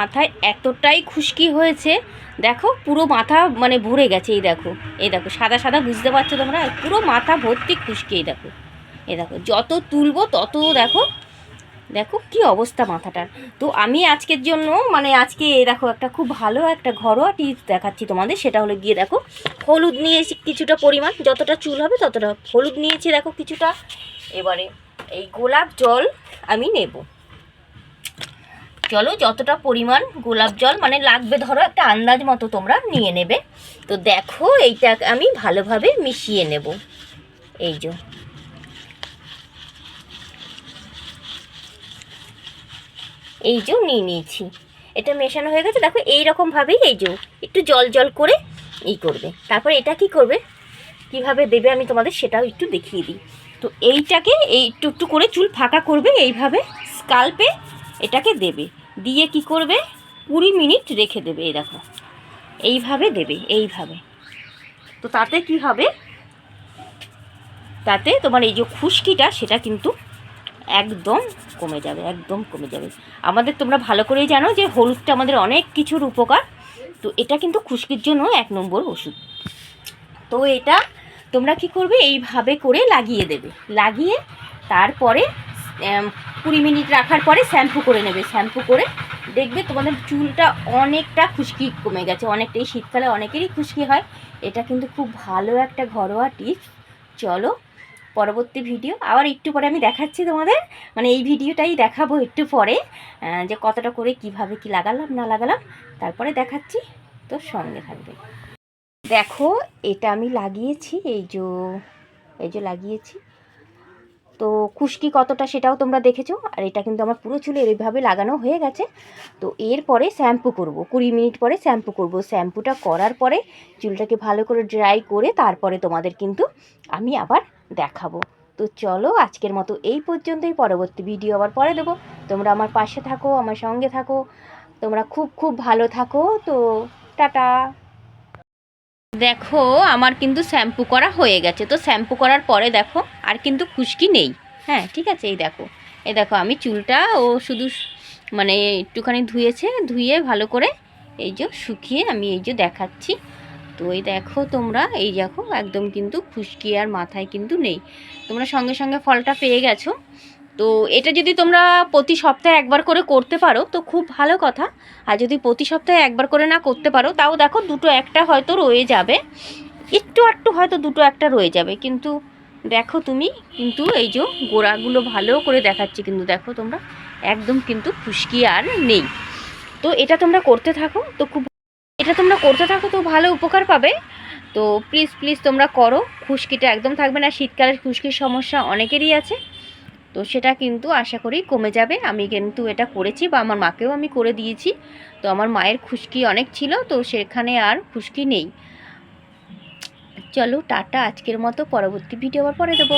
মাথায় এতটাই খুশকি হয়েছে, দেখো পুরো মাথা মানে ভরে গেছে, এই দেখো এই দেখো, সাদা সাদা বুঝতে পারছ তোমরা? পুরো মাথা ভর্তি খুশকি, এই দেখো এ দেখো, যত তুলবো তত দেখো দেখো কি অবস্থা মাথাটার। তো আমি আজকের জন্য মানে আজকে দেখো, একটা খুব ভালো একটা ঘরোয়া টিপস দেখাচ্ছি তোমাদের, সেটা হলো গিয়ে দেখো, হলুদ নিয়েছি কিছুটা পরিমাণ, যতটা চুল হবে ততটা হলুদ নিয়েছি দেখো কিছুটা, এবারে এই গোলাপ জল আমি নেব। চলো যতটা পরিমাণ গোলাপ জল মানে লাগবে ধরো একটা আন্দাজ মতো তোমরা নিয়ে নেবে। তো দেখো এইটা আমি ভালোভাবে মিশিয়ে নেব। এই যে। এই যে নিয়ে নিয়েছি। এটা মেশানো হয়ে গেছে, দেখো এই রকমভাবেই এই যে, একটু জল জল করে এই করবে। তারপর এটা কি করবে? কীভাবে দেবে আমি তোমাদের সেটাও একটু দেখিয়ে দিই। তো এইটাকে এই একটু একটু করে চুল ফাঁকা করবে, এইভাবে স্কাল্পে এটাকে দেবে। দিয়ে কি করবে? কুড়ি মিনিট রেখে দেবে, এই দেখো। এইভাবে দেবে, এইভাবে। তো তাতে কি হবে? তাতে তোমার এই যে খুশকিটা, সেটা কিন্তু একদম কমে যাবে, একদম কমে যাবে। আমাদের তোমরা ভালো করেই জানো যে হলুদটা আমাদের অনেক কিছুর উপকার। তো এটা কিন্তু খুশকির জন্য এক নম্বর ওষুধ। তো এটা তোমরা কি করবে? এইভাবে করে লাগিয়ে দেবে। লাগিয়ে তারপরে কুড়ি মিনিট রাখার পরে শ্যাম্পু করে নেবে। শ্যাম্পু করে দেখবে তোমাদের চুলটা অনেকটা খুশকি কমে গেছে। অনেকটা এই শীতকালে অনেকেরই খুশকি হয়। এটা কিন্তু খুব ভালো একটা ঘরোয়া টিপস। চলো, পরবর্তী ভিডিও। আবার একটু পরে আমি দেখাচ্ছি তোমাদের। মানে এই ভিডিওটাই দেখাবো একটু পরে যে কতটা করে কীভাবে কি লাগালাম, না লাগালাম। তারপরে দেখাচ্ছি। তো সঙ্গে থাকবে। দেখো, এটা আমি লাগিয়েছি। এই যে এই যে লাগিয়েছি। তো খুশকি কতটা সেটাও তোমরা দেখেছ, আর এটা কিন্তু আমার পুরো চুলে এইভাবে লাগানো হয়ে গেছে। তো এরপরে শ্যাম্পু করব, কুড়ি মিনিট পরে শ্যাম্পু করব। শ্যাম্পুটা করার পরে চুলটাকে ভালো করে ড্রাই করে তারপরে তোমাদের কিন্তু আমি আবার দেখাবো। তো চলো আজকের মতো এই পর্যন্তই, পরবর্তী ভিডিও আবার পরে দেবো। তোমরা আমার পাশে থাকো, আমার সঙ্গে থাকো, তোমরা খুব খুব ভালো থাকো। তো টাটা। দেখো, আমার কিন্তু শ্যাম্পু করা হয়ে গেছে। তো শ্যাম্পু করার পরে দেখো, আর কিন্তু খুশকি নেই। হ্যাঁ ঠিক আছে, এই দেখো। এই দেখো, আমি চুলটা ও শুধু মানে একটুখানি ধুয়েছে, ধুয়ে ভালো করে এই যে শুকিয়ে আমি এই যে দেখাচ্ছি। তো এই দেখো তোমরা, এই দেখো, একদম কিন্তু খুশকি আর মাথায় কিন্তু নেই। তোমরা সঙ্গে সঙ্গে ফলটা পেয়ে গেছো। তো এটা যদি তোমরা প্রতি সপ্তাহে একবার করে করতে পারো, তো খুব ভালো কথা। আর যদি প্রতি সপ্তাহে একবার করে না করতে পারো, তাও দেখো দুটো একটা হয়তো রয়ে যাবে। একটু একটু হয়তো দুটো একটা রয়ে যাবে, কিন্তু দেখো তুমি, কিন্তু এই যে গোড়াগুলো ভালো করে দেখাচ্ছি, কিন্তু দেখো তোমরা একদম কিন্তু খুশকি আর নেই। তো এটা তোমরা করতে থাকো, তো খুব এটা তোমরা করতে থাকো তো ভালো উপকার পাবে। তো প্লিজ প্লিজ তোমরা করো, খুশকিটা একদম থাকবে না। শীতকালের খুশকির সমস্যা অনেকেরই আছে। তো সেটা কিন্তু আশা করি কমে যাবে। আমি কিন্তু এটা করেছি বা আমার মাকেও আমি করে দিয়েছি। তো আমার মায়ের খুশকি অনেক ছিল, তো সেখানে আর খুশকি নেই। চলো, টাটা, আজকের মতো। পরবর্তী ভিডিও আবার পরে দেবো।